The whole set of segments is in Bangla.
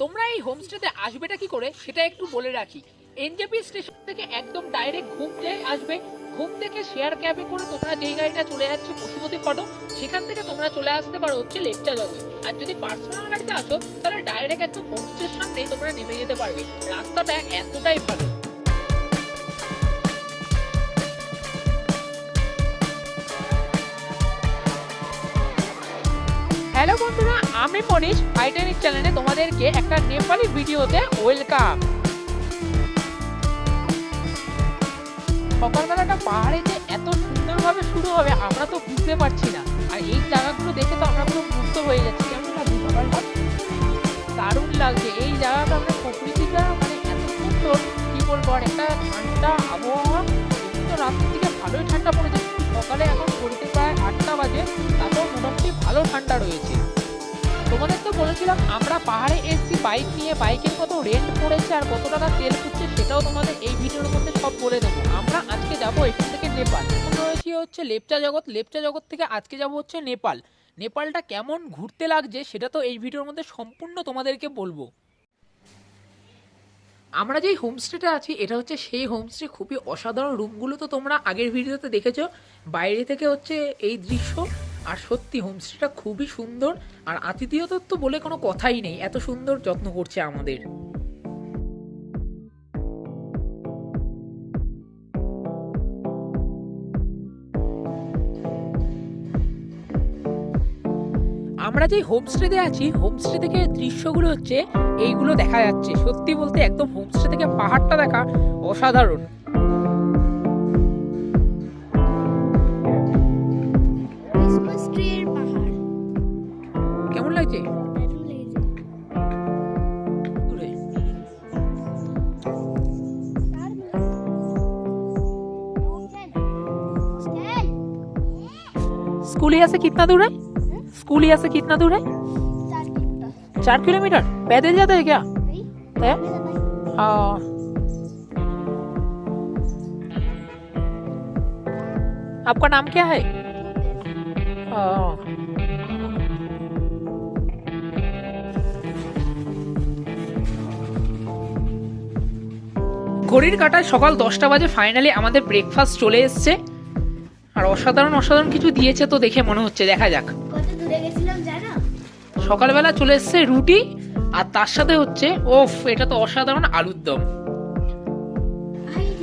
তোমরা এই হোমস্টেতে আসবেটা কি করে সেটা একটু বলে রাখি। এনজেপি স্টেশন থেকে একদম ডাইরেক্ট ঘুম ঘুমতে আসবে। ঘুম থেকে শেয়ার ক্যাবে করে তোমরা যেই গাড়িটা চলে যাচ্ছে পশুপতি ফটো, সেখান থেকে তোমরা চলে আসতে পারো হচ্ছে লেকচা জগে আর যদি পার্সোনাল গাড়িতে আসো, তাহলে ডাইরেক্ট একদম হোমস্টের সামনেই তোমরা নেমে যেতে পারবে। রাস্তাটা এতটাই ভালো। হ্যালো বন্ধুরা আমি মনীষ টাইটানিক চ্যানেলে তোমাদেরকে একটা নেপালি ভিডিওতে ওয়েলকাম সকালবেলাটা পাহাড়ে যে এত সুন্দরভাবে শুরু হবে, আমরা তো বুঝতে পারছি না। আর এই জায়গাগুলো দেখে তো আমরা পুরো মুক্ত হয়ে যাচ্ছি। কেমন লাগছে সকালটা? দারুণ লাগছে। এই জায়গাটা আমরা প্রকৃতিটা মানে এত সুন্দর, কি বলব, আর একটা ঠান্ডা আবহাওয়া। তো রাত্রি দিকে ভালোই ঠান্ডা পড়েছে। সকালে এখন ঘড়িতে প্রায় আটটা বাজে, তাতেও মোটামুটি ভালো ঠান্ডা রয়েছে। তোমাদের তো বলেছিলাম, আমরা পাহাড়ে এসেছি বাইক নিয়ে। বাইকের কত রেন্ট পড়েছে আর কত টাকা তেল ফুটছে সেটাও তোমাদের এই ভিডিওর মধ্যে সব বলে দেবো। আমরা আজকে যাব এখান থেকে নেপাল। এখন রয়েছি হচ্ছে লেপচা জগৎ। লেপচা জগৎ থেকে আজকে যাব হচ্ছে নেপাল। নেপালটা কেমন ঘুরতে লাগছে সেটা তো এই ভিডিওর মধ্যে সম্পূর্ণ তোমাদেরকে বলব। আমরা যেই হোমস্টেটা আছি, এটা হচ্ছে সেই হোমস্টে খুবই অসাধারণ রুমগুলো তো তোমরা আগের ভিডিওতে দেখেছ। বাইরে থেকে হচ্ছে এই দৃশ্য। আর সত্যি, হোমস্টেটা খুবই সুন্দর আর আতিথেয়তা তো বলে কোনো কথাই নেই। এত সুন্দর যত্ন করছে আমাদের। আমরা যেই হোমস্টেতে আছি, হোমস্টে থেকে দৃশ্যগুলো হচ্ছে এইগুলো দেখা যাচ্ছে। সত্যি বলতে একদম হোমস্টে থেকে পাহাড়টা দেখা অসাধারণ। स्कूल यहाँ से कितना दूर है स्कूल यहाँ से कितना दूर है चार किलोमीटर पैदल जाता है क्या है हाँ आपका नाम क्या है हाँ ঘড়ির কাটায় সকাল দশটা বাজে ফাইনালি আমাদের ব্রেকফাস্ট চলে এসছে আর অসাধারণ অসাধারণ কিছু দিয়েছে তো দেখে মনে হচ্ছে দেখা যাক সকালবেলা চলে এসছে রুটি আর তার সাথে হচ্ছে ওফ এটা তো অসাধারণ আলুর দম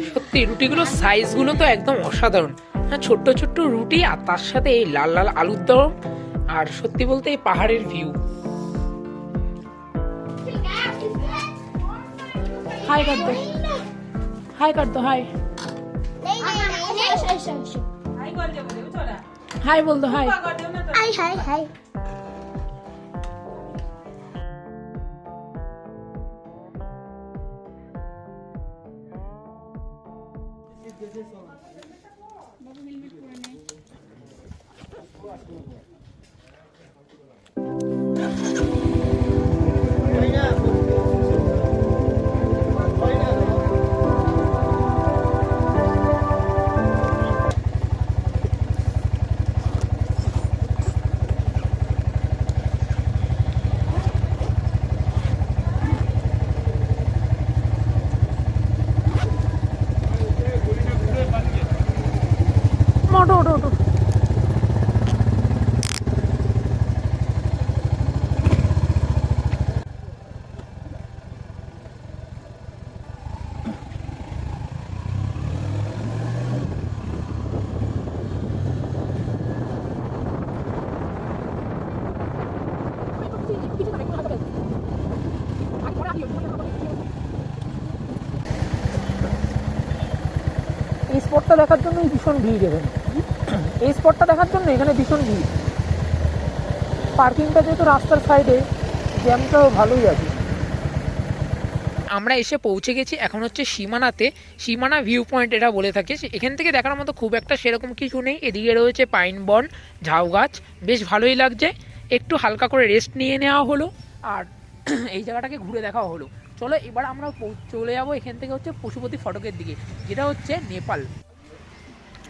সত্যি রুটিগুলোর সাইজগুলো তো একদম অসাধারণ হ্যাঁ ছোট্ট ছোট্ট রুটি আর তার সাথে এই লাল লাল আলুর দম আর সত্যি বলতে এই পাহাড়ের ভিউ হাই দো হাই দো হাই হাই বল দো হাই হাই হাই হাই এই স্পটটা দেখার জন্য ভীষণ ভিড় এখানে। এই স্পটটা দেখার জন্য এখানে ভীষণ ভিড়। পার্কিংটা যেহেতু রাস্তার সাইডে জ্যামটাও ভালোই আছে। আমরা এসে পৌঁছে গেছি এখন হচ্ছে সীমানাতে। সীমানা ভিউ পয়েন্ট এটা বলে থাকে এখান থেকে দেখার মতো খুব একটা সেরকম কিছু নেই। এদিকে রয়েছে পাইন বন ঝাউ গাছ। বেশ ভালোই লাগছে। একটু হালকা করে রেস্ট নিয়ে নেওয়া হলো। আর এই জায়গাটাকে ঘুরে দেখা হলো। চলো এবার আমরা চলে যাব এখান থেকে হচ্ছে পশুপতি ফটকের দিকে যেটা হচ্ছে নেপাল।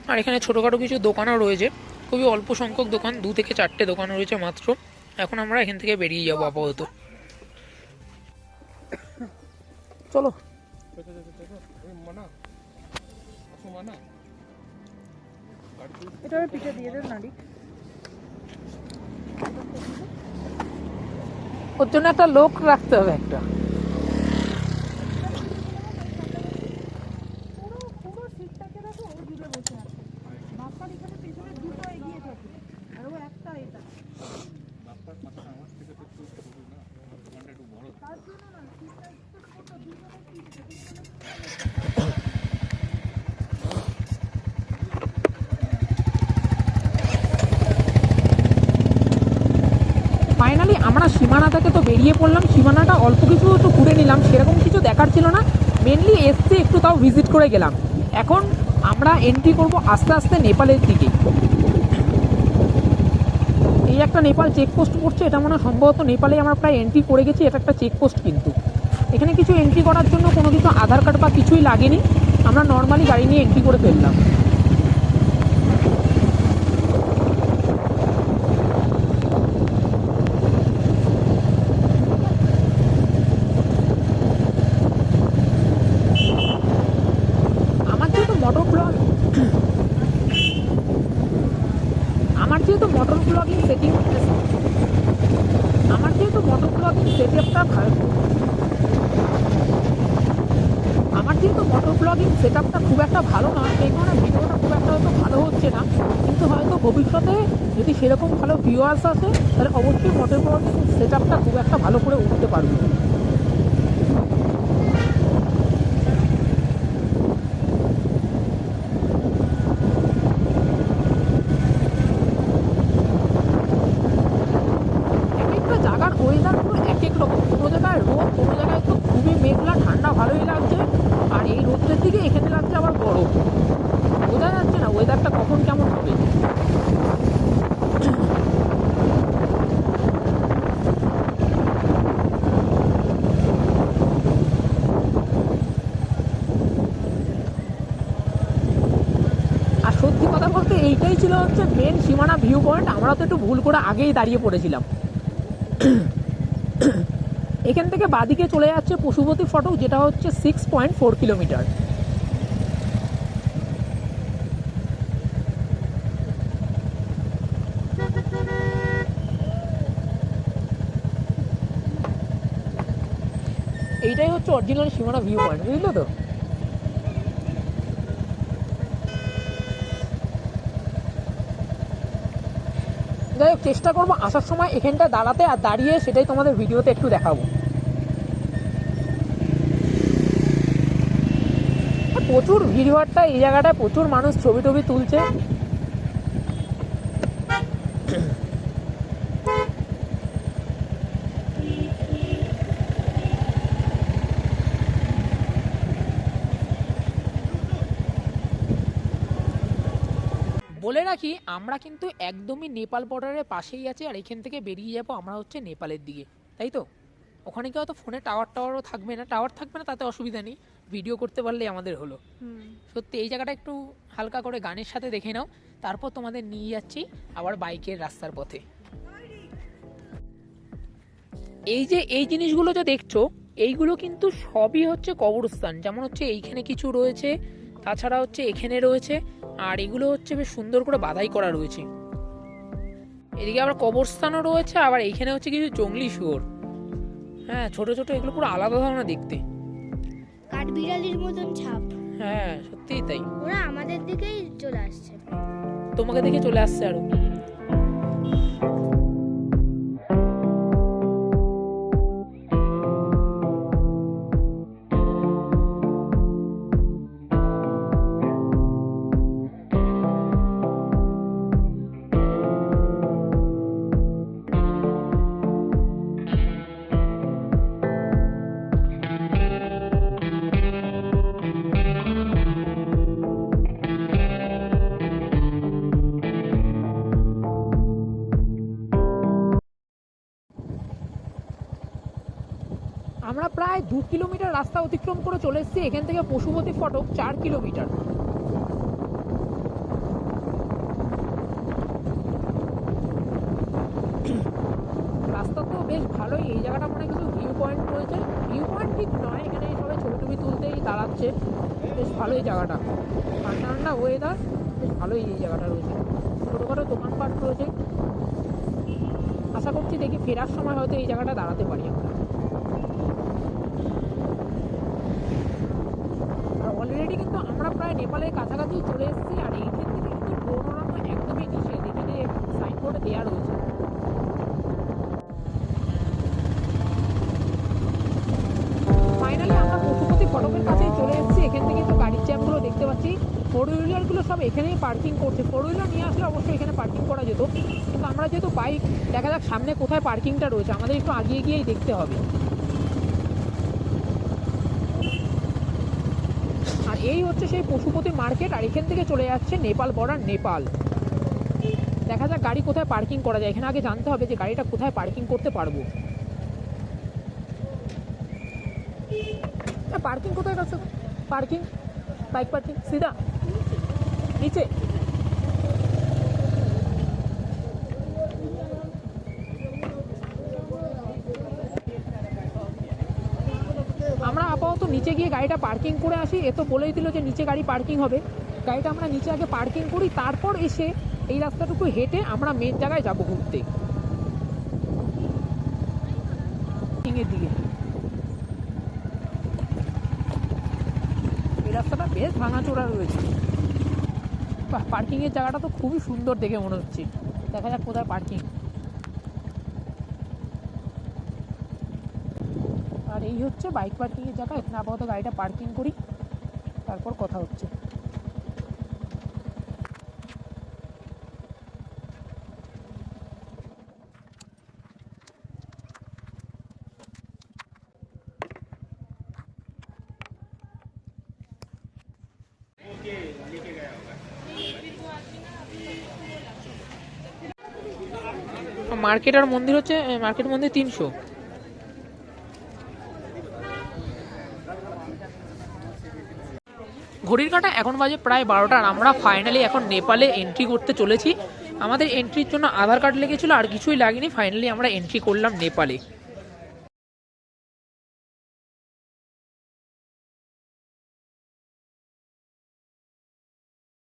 আর এখানে ছোটোখাটো কিছু দোকানও রয়েছে খুবই অল্প সংখ্যক দোকান দু থেকে চারটে দোকান রয়েছে মাত্র। এখন আমরা এখান থেকে বেরিয়ে যাব আপাতত। চলো। এটা পিঠে দিয়ে দেন ওর জন্য একটা লোক রাখতে হবে একটা পুরো পুরো সিটটাকে দেখো ও জুড়ে বসে আছে বাপ্পার এখানে পেছনে দুটো এগিয়ে থাকে আর ও একটা এটা বাপ্পার মাথাটা আমার থেকে তো একটু ছোট না দোকানটা একটু বড় তার জন্য না সিটটা একটু ছোট দুজনে সিট ফাইনালি আমরা সীমানা থেকে তো বেরিয়ে পড়লাম, সীমানাটা অল্প কিছু একটু ঘুরে নিলাম, সেরকম কিছু দেখার ছিল না। মেনলি এসছে একটু তাও ভিজিট করে গেলাম। এখন আমরা এন্ট্রি করব আস্তে আস্তে নেপালের দিকে। এই একটা নেপাল চেকপোস্ট পড়ছে, এটা মনে হয় সম্ভবত নেপালে আমরা প্রায় এন্ট্রি করে গেছি, এটা একটা চেকপোস্ট কিন্তু। এখানে কিছু এন্ট্রি করার জন্য কোনো কিছু আধার কার্ড বা কিছুই লাগেনি। আমরা নর্মালি গাড়ি নিয়ে এন্ট্রি করে ফেললাম আমার যেহেতু মোটর ব্লগ আমার যেহেতু মোটর ব্লগিং সেটিং আমার যেহেতু মোটর ব্লগিং সেটআপটা ভালো, আমার যেহেতু মোটর ব্লগিং সেটআপটা খুব একটা ভালো নয় সেই কারণে ভিডিওটা খুব একটা হয়তো ভালো হচ্ছে না, কিন্তু হয়তো ভবিষ্যতে যদি সেরকম ভালো ভিউয়ার্স আসে, তাহলে অবশ্যই মোটর ব্লগিং সেটআপটা খুব একটা ভালো করে উঠতে পারবে এক একটা জায়গার ওয়েদার পুরো এক এক রকম কোনো জায়গায় রোদ কোনো জায়গায় তো খুবই মেঘলা ঠান্ডা ভালোই লাগছে আর এই রোদের দিকে এখানে লাগছে আবার গরম বোঝা যাচ্ছে না ওয়েদারটা কখন কেমন হবে আর সত্যি কথা বলতে এইটাই ছিল হচ্ছে মেন সীমানা ভিউ পয়েন্ট আমরা তো একটু ভুল করে আগেই দাঁড়িয়ে পড়েছিলাম। এখান থেকে বাদিকে চলে যাচ্ছে পশুপতি ফটো যেটা হচ্ছে সিক্স পয়েন্ট ফোর কিলোমিটার এইটাই হচ্ছে অরিজিনাল সীমানা ভিউ পয়েন্ট বুঝলো তো? যাই হোক, চেষ্টা করব আসার সময় এখানটা দাঁড়াতে আর দাঁড়িয়ে সেটাই তোমাদের ভিডিওতে একটু দেখাবো। প্রচুর ভিড় ভাড়টা এই জায়গাটায় প্রচুর মানুষ ছবি টবি তুলছে। বলে রাখি আমরা কিন্তু একদমই নেপাল বর্ডারের পাশেই আছি আর এখান থেকে বেরিয়ে যাব আমরা হচ্ছে নেপালের দিকে তাই তো? ওখানে কি হয়তো ফোনে টাওয়ার টাওয়ারও থাকবে না? টাওয়ার থাকবে না তাতে অসুবিধা নেই ভিডিও করতে পারলেই আমাদের হলো। সত্যি এই জায়গাটা একটু হালকা করে গানের সাথে দেখে নাও তারপর তোমাদের নিয়ে যাচ্ছি আবার বাইকের রাস্তার পথে। এই যে এই জিনিসগুলো যে দেখছ এইগুলো কিন্তু সবই হচ্ছে কবরস্থান যেমন হচ্ছে এইখানে কিছু রয়েছে তাছাড়া হচ্ছে এখানে রয়েছে আর এগুলো হচ্ছে বেশ সুন্দর করে বাধাই করা রয়েছে। এদিকে আবার কবরস্থানও রয়েছে আবার এখানে হচ্ছে কিছু জঙ্গলি শুয়োর। হ্যাঁ ছোট ছোট এগুলো পুরো আলাদা ধরনের দেখতে। কাঠবিড়ালির মতন ছাপ। হ্যাঁ সত্যিই তাই। ওরা আমাদের দিকেই চলে আসছে। তোমাকে দেখে চলে আসছে আরও। দু কিলোমিটার রাস্তা অতিক্রম করে চলে এসেছি। এখান থেকে পশুপতি ফটক চার কিলোমিটার। রাস্তা তো বেশ ভালোই। এই জায়গাটা মনে কিছু ভিউ পয়েন্ট রয়েছে। ভিউ পয়েন্ট ঠিক নয়। এখানে সবাই ছবি টবি তুলতেই দাঁড়াচ্ছে। বেশ ভালোই জায়গাটা। ঠান্ডা ঠান্ডা ওয়েদার বেশ ভালোই এই জায়গাটা রয়েছে। ছোটোখাটো দোকানপাট রয়েছে। আশা করছি দেখি ফেরার সময় হয়তো এই জায়গাটা দাঁড়াতে পারি আমরা। ফোর হুইলারগুলো সব এখানেই পার্কিং করছে। ফোর হুইলার নিয়ে আসলে অবশ্যই এখানে পার্কিং করা যেত। কিন্তু আমরা যেহেতু বাইক দেখা যাক সামনে কোথায় পার্কিংটা রয়েছে। আমাদের একটু আগিয়ে গিয়েই দেখতে হবে। আর এই হচ্ছে সেই পশুপতি মার্কেট আর এখান থেকে চলে যাচ্ছে নেপাল বর্ডার নেপাল। দেখা যাক গাড়ি কোথায় পার্কিং করা যায়। এখানে আগে জানতে হবে যে গাড়িটা কোথায় পার্কিং করতে পারব। হ্যাঁ, পার্কিং কোথায়? কাছে পার্কিং বাইক পার্কিং সিধা। নিচে। আমরা আপাতত নিচে গিয়ে গাড়িটা পার্কিং করে আসি। এ তো বলেই দিল যে নিচে গাড়ি পার্কিং হবে। গাড়িটা আমরা নিচে আগে পার্কিং করি, তারপর এসে এই রাস্তাটুকু হেঁটে আমরা মেন জায়গায় যাব ঘুরতে। দিকে এই রাস্তাটা বেশ ভাঙাচোড়া রয়েছে। পার্কিংয়ের জায়গাটা তো খুবই সুন্দর দেখে মনে হচ্ছে। দেখা যাক কোথায় পার্কিং আর এই হচ্ছে বাইক পার্কিংয়ের জায়গা। এখানে আপাতত গাড়িটা পার্কিং করি। তারপর কথা হচ্ছে। মার্কেট আর মন্দির হচ্ছে মার্কেট মন্দির তিনশো। ঘড়ির কাঁটা এখন বাজে প্রায় বারোটা আর আমরা ফাইনালি এখন নেপালে এন্ট্রি করতে চলেছি। আমাদের এন্ট্রির জন্য আধার কার্ড লেগেছিলো, আর কিছুই লাগেনি ফাইনালি আমরা এন্ট্রি করলাম নেপালে।